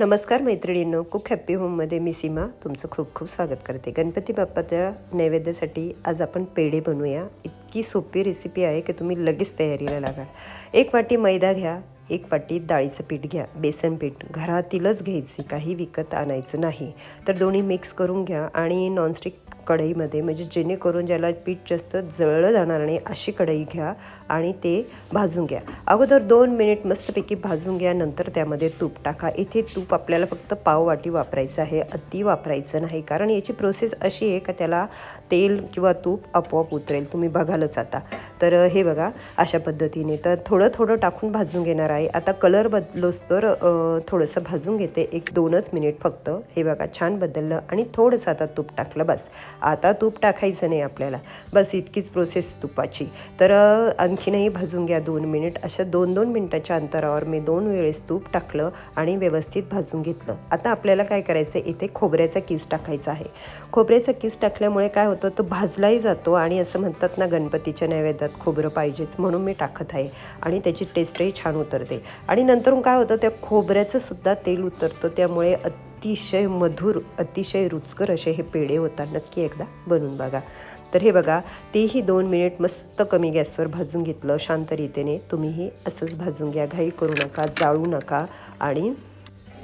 नमस्कार मैत्रिणींनो cook happy होममध्ये मी सीमा तुमचं खूप खूप स्वागत करते. गणपती बाप्पाच्या नैवेद्यासाठी आज आपण पेढे बनवूया. इतकी सोपी रेसिपी आहे की तुम्ही लगेच तयारीला लागाल. एक वाटी मैदा घ्या एक वाटी डाळीचं पीठ घ्या बेसन पीठ. घरातीलच घ्यायचे काही विकत आणायचं नाही. तर दोन्ही मिक्स करून घ्या आणि नॉनस्टिक कढईमध्ये म्हणजे जेणेकरून ज्याला पीठ जास्त जळलं जाणार नाही अशी कढई घ्या आणि ते भाजून घ्या. अगोदर दोन मिनिट मस्तपैकी भाजून घ्या नंतर त्यामध्ये तूप टाका. इथे तूप आपल्याला फक्त पाववाटी वापरायचं आहे अति वापरायचं नाही कारण याची प्रोसेस अशी आहे का त्याला तेल किंवा तूप आपोआप उतरेल तुम्ही बघालच आता. तर हे बघा अशा पद्धतीने. तर थोडं थोडं टाकून भाजून घेणार आहे. आता कलर बदलोस तर थोडंसं भाजून घेते. एक दोनच मिनिट फक्त. हे बघा छान बदललं आणि थोडंसं आता तूप टाकलं बस. आता तूप टाकायचं नाही आपल्याला. बस इतकीच प्रोसेस तुपाची. तर आणखीनही भाजून घ्या दोन मिनिट अशा दोन दोन मिनटाच्या अंतरावर मी दोन वेळेस तूप टाकलं आणि व्यवस्थित भाजून घेतलं. आता आपल्याला काय करायचं इथे खोबऱ्याचा किस टाकायचा आहे. खोबऱ्याचा किस टाकल्यामुळे काय होतं? तो भाजलाही जातो आणि असं म्हणतात ना गणपतीच्या नैवेद्यात खोबरं पाहिजेच म्हणून मी टाकत आहे आणि त्याची टेस्टही छान उतरते. आणि नंतरून काय होतं? त्या खोबऱ्याचंसुद्धा तेल उतरतं. त्यामुळे अतिशय मधुर अतिशय रुचकर असे हे पेढे होतात. नक्की एकदा बनवून बघा. तर हे बघा तेही दोन मिनिट मस्त कमी गॅसवर भाजून घेतलं. शांत रीतीने तुम्हीही असंच भाजून घ्या. घाई करू नका जाळू नका आणि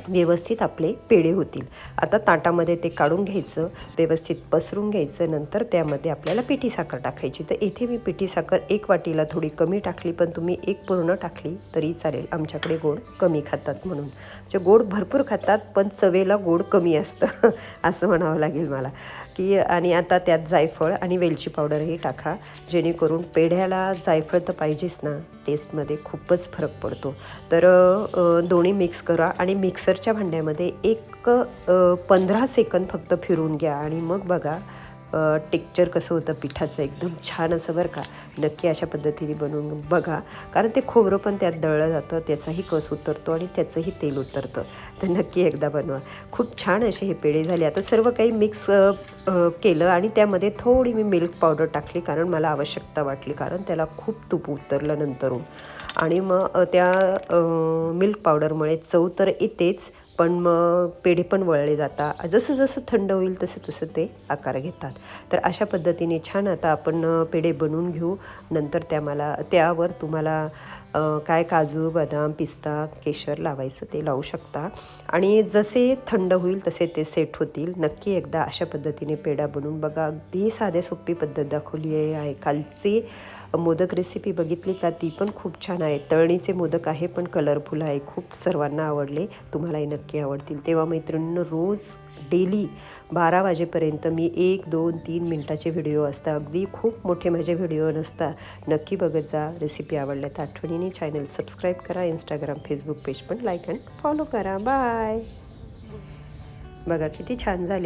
व्यवस्थित आपले पेढे होतील. आता ताटामध्ये ते काढून घ्यायचं व्यवस्थित पसरून घ्यायचं नंतर त्यामध्ये आपल्याला पिठी साखर टाकायची. तर इथे मी पिठी साखर एक वाटीला थोडी कमी टाकली पण तुम्ही एक पूर्ण टाकली तरी चालेल. आमच्याकडे गोड कमी खातात म्हणून. म्हणजे गोड भरपूर खातात पण चवेला गोड कमी असतं. असं म्हणावं लागेल मला. की आणि आता त्यात जायफळ आणि वेलची पावडरही टाका. जेणेकरून पेढ्याला जायफळ तर पाहिजेच ना. टेस्टमध्ये खूपच फरक पडतो. तर दोन्ही मिक्स करा आणि मिक्सर मिक्सरच्या भांड्यामध्ये एक पंधरा सेकंद फक्त फिरून घ्या आणि मग बघा टेक्चर कसं होतं पिठाचं एकदम छान असं बरं का? नक्की अशा पद्धतीने बनवून बघा. कारण ते खोबरं पण त्यात दळलं जातं त्याचाही कस उतरतो आणि त्याचंही तेल उतरतं. तर नक्की एकदा बनवा. खूप छान असे हे पेढे झाले. आता सर्व काही मिक्स केलं आणि त्यामध्ये थोडी मी मिल्क पावडर टाकली कारण मला आवश्यकता वाटली. कारण त्याला खूप तूप उतरलं नंतरून. आणि मग त्या मिल्क पावडरमुळे चव तर येतेच. पण मग पेढे पण वळले जातात. जसं जसं थंड होईल तसं तसं ते आकार घेतात. तर अशा पद्धतीने छान आता आपण पेढे बनवून घेऊ. नंतर त्या मला त्यावर तुम्हाला काय काजू बदाम पिस्ता केशर लावायचं ते लावू शकता. आणि जसे थंड होईल तसे ते सेट होतील. नक्की एकदा अशा पद्धतीने पेढा बनवून बघा. अगदी साध्या सोपी पद्धत दाखवली आहे. आहे मोदक रेसिपी बघितली का ती पण खूप छान आहे. तळणीचे मोदक आहे पण कलरफुल आहे. खूप सर्वांना आवडले. तुम्हालाही नक्की आवडतील. तेव्हा मैत्रिणींनं रोज डेली बारा वाजेपर्यंत मी एक दोन तीन मिनटाचे व्हिडिओ असतात. अगदी खूप मोठे माझे व्हिडिओ नसतात. नक्की बघत जा. रेसिपी आवडल्या तर आठवणीने चॅनल सबस्क्राईब करा. इंस्टाग्राम फेसबुक पेज पण लाईक अँड फॉलो करा. बाय बघा किती छान झाले.